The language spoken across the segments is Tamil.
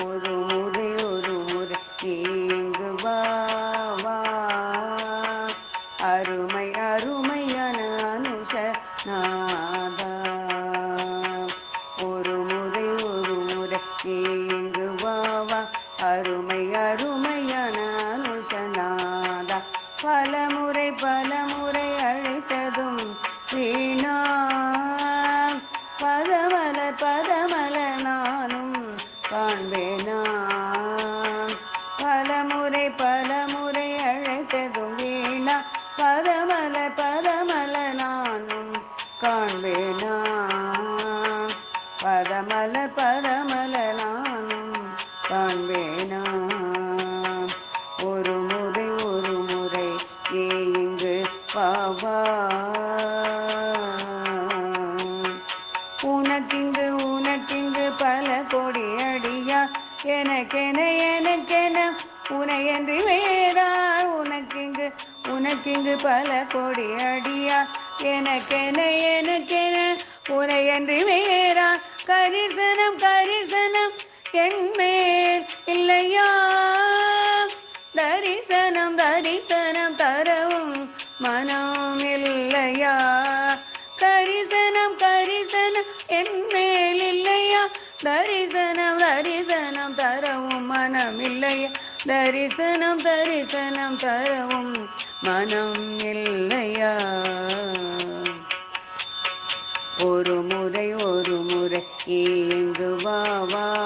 ஒரு முறை ஒரு முறை இங்கு வா அருமை அருமையான அனுஷ நாதா. ஒரு முறை ஒரு முறை இங்கு வா அருமை அருமையான அனுஷநாதா பல முறை பல முறை அழைத்ததும் வீணா அழைத்ததும் வீணா. பரமல பரமல நானும் காண்பேனா. பரமல பரமல நானும் காண்பேனா. ஒரு முறை ஒரு முறை ஏ இங்கு பாவா. உனக்கிங்கு உனக்கிங்கு பல கோடி அடியா. எனக்கென எனக்கென உனையன்றி வே உனக்கிங்கு உனக்கிங்கு பல கோடி அடியா. எனக்கென எனக்கென உனை என்று வேறா. கரிசனம் கரிசனம் என் மேல் இல்லையா. தரிசனம் தரிசனம் தரவும் மனம் இல்லையா. கரிசனம் கரிசனம் என் மேல் இல்லையா. தரிசனம் தரிசனம் தரிசனம் தரிசனம் தரவும் மனம் இல்லையா? ஒரு முறை ஒரு முறை இங்கு வா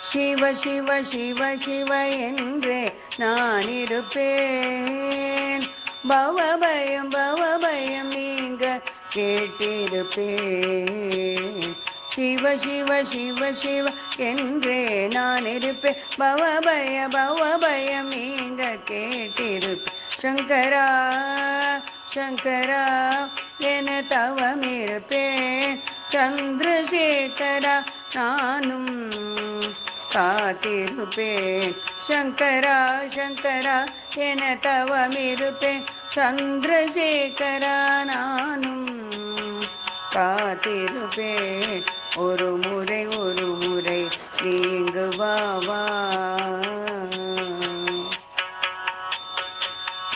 சிவ சிவ சிவ சிவ என்றே நான் இருப்பேன். பவபயம் பவபயம் நீங்க கேட்டிருப்பேன். சிவ சிவ சிவ சிவ என்றே நான் இருப்பேன். பவபய பவபயம் நீங்க கேட்டிருப்பேன். சங்கரா சங்கரா என தவம் இருப்பேன். சந்திரசேகரா நானும் காத்திருப்பேன். சங்கரா சங்கரா என தவம் இருப்பேன். சந்திரசேகரா நானும் காத்திருப்பேன். ஒரு முறை ஒரு முறை நீங்கு வா வா.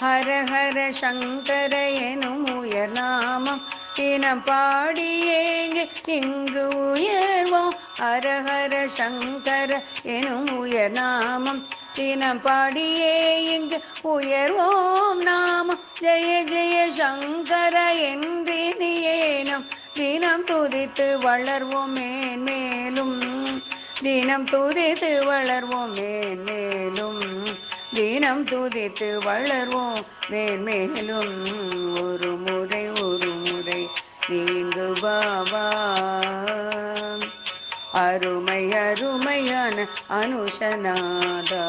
ஹர ஹர சங்கர எனும் உயர் நாமம் தினம் பாடியேங்கு இங்கு உயர்வோம். ஹர ஹர சங்கர எனும் உயர் நாமம் தினம் பாடியே இங்கு உயர்வோம் நாமம். ஜெய ஜெய சங்கர என்றினியேனம் தினம் துதித்து வளர்வோம் மேன்மேலும் தினம் துதித்து வளர்வோம் மேன்மேலும் தினம் துதித்து வளர்வோம் மேன்மேலும் ஒரு முறை ஒரு முறை நீங்கு பாவா அருமை அருமையான அனுஷநாதா.